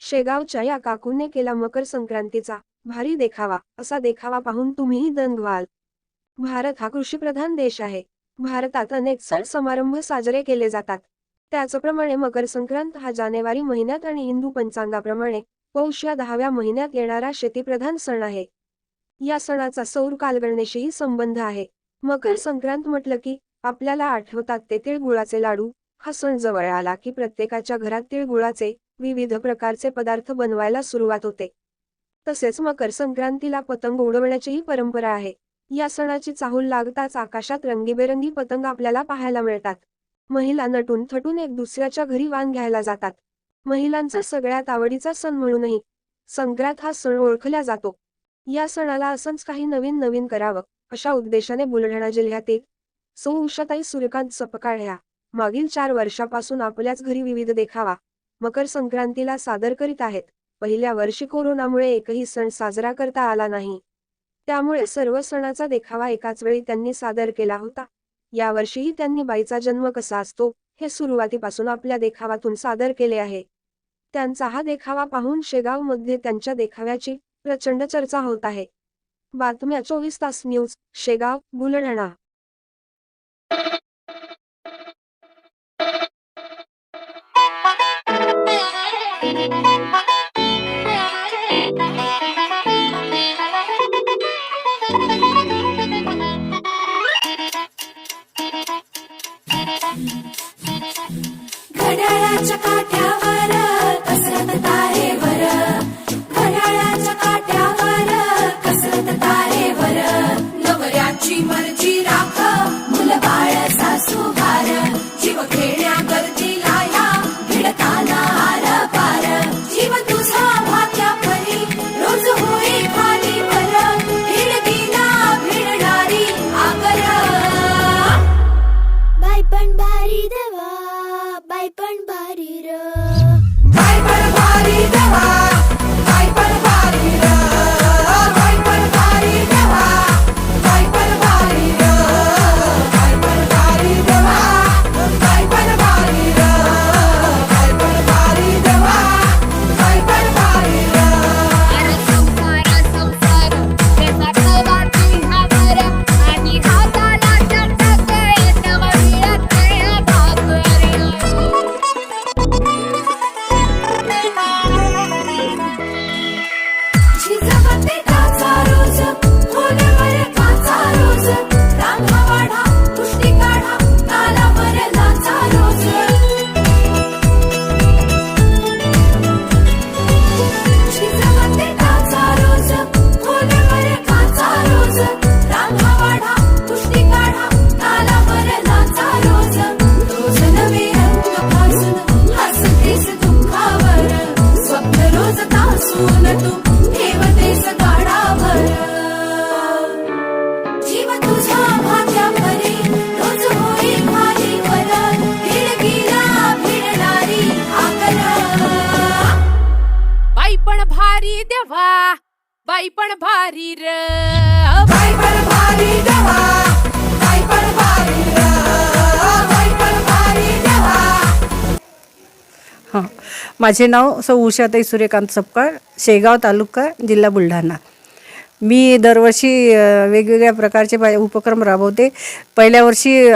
शेगावच्या या काकूने केला मकर संक्रांतीचा भारी देखावा असा देखावा पाहून तुम्हीही दंग व्हाल. भारत हा कृषीप्रधान देश आहे. भारतात अनेक सण समारंभ साजरे केले जातात. त्याचप्रमाणे मकर संक्रांत हा जानेवारी महिन्यात आणि हिंदू पंचांगाप्रमाणे पौष या दहाव्या महिन्यात येणारा शेतीप्रधान सण आहे. या सणाचा सौर कालगणनेशीही संबंध आहे. मकर संक्रांत म्हटलं की आपल्याला आठवतात ते तिळगुळाचे लाडू. हा सण जवळ आला की प्रत्येकाच्या घरात तिळगुळाचे विविध प्रकारचे पदार्थ बनवायला सुरुवात होते. तसेच मकर संक्रांतीला पतंग उडवण्याचीही परंपरा आहे. या सणाची चाहूल लागताच आकाशात रंगीबेरंगी पतंग आपल्याला पाहायला मिळतात. महिला नटून थटून एक दुसऱ्याच्या घरी वाण घ्यायला जातात. महिलांचा सगळ्यात आवडीचा सण म्हणूनही संक्रांत हा सण ओळखला जातो. या सणाला असंच काही नवीन नवीन करावं अशा उद्देशाने बुलढाणा जिल्ह्यातील सौ उषाताई सूर्यकांत सपकाळ ह्या मागील चार वर्षापासून आपल्याच घरी विविध देखावा मकर संक्रांतीला सादर करीत आहेत. पहिल्या वर्षी कोरोनामुळे एकही सण साजरा करता आला नाही. त्यामुळे सर्व सणाचा देखावा एकाच वेळी त्यांनी सादर केला होता. यावर्षीही त्यांनी बाईचा जन्म कसा असतो हे सुरुवातीपासून आपल्या देखावातून सादर केले आहे. त्यांचा हा देखावा पाहून शेगावमध्ये त्यांच्या देखाव्याची प्रचंड चर्चा होत आहे. बातम्या चोवीस तास news Shegaon Buldhana. Thank you. पण भारी देवा बाय पण भारी र बाय पण भारी भारी देवा. बाई पण भारी र. बाय पण भारी देवा. बाय पण भारी र. बाय पण भारी देवा. हां. माझे नाव सौ उषाताई सूर्यकांत सपकाळ शेगाव तालुका जिल्हा बुलढाणा. मी दरवर्षी वेगवेगळ्या प्रकारचे उपक्रम राबवते. पहिल्या वर्षी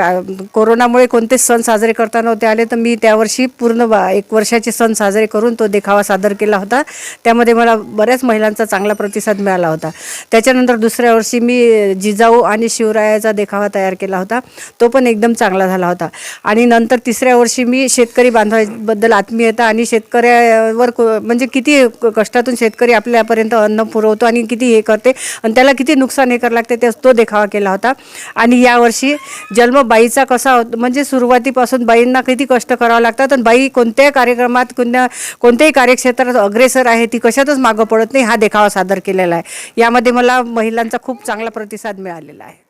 कोरोनामुळे कोणतेच सण साजरे करता नव्हते आले तर मी त्यावर्षी पूर्ण बा एक वर्षाचे सण साजरे करून तो देखावा सादर केला होता. त्यामध्ये मला बऱ्याच महिलांचा चांगला प्रतिसाद मिळाला होता. त्याच्यानंतर दुसऱ्या वर्षी मी जिजाऊ आणि शिवरायाचा देखावा तयार केला होता. तो पण एकदम चांगला झाला होता. आणि नंतर तिसऱ्या वर्षी मी शेतकरी बांधवाबद्दल आत्मीयता आणि शेतकऱ्यावर को- म्हणजे किती क- कष्टातून शेतकरी आपल्यापर्यंत अन्न पुरवतो आणि किती हे करते आणि त्याला किती नुकसान हे करावं लागते ते तो देखावा केला होता. आणि यावर्षी जन्म बाईचा कसा होत- म्हणजे सुरुवातीपासून बाईंना किती कष्ट करावं लागतात आणि बाई कोणत्याही कार्यक्रमात कोणत्या कोणत्याही कार्यक्षेत्रात अग्रेसर आहे ती कशातच मागं पडत नाही हा देखावा सादर केलेला आहे. यामध्ये मला महिलांचा खूप चांगला प्रतिसाद मिळालेला आहे.